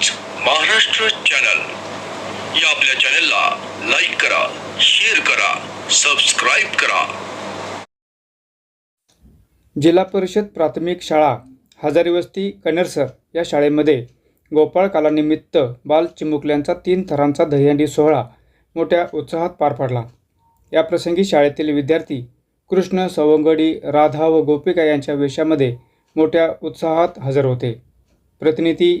News Maharashtra channel या आपल्या चॅनलला लाईक करा शेअर करा सबस्क्राईब करा. जिल्हा परिषद प्राथमिक शाळा हजारी वस्ती कनेरसर या शाळेमध्ये गोपाळ कालानिमित्त बाल चिमुकल्यांचा तीन थरांचा दहीहंडी सोहळा मोठ्या उत्साहात पार पडला. याप्रसंगी शाळेतील विद्यार्थी कृष्ण सवंगडी राधा व गोपिका यांच्या वेशामध्ये मोठ्या उत्साहात हजर होते. प्रतिनिधी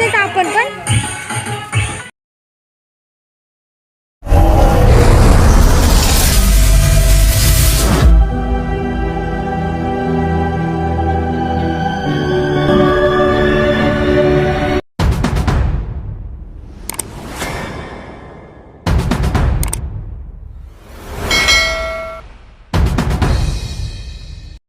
करतेच आपण पण.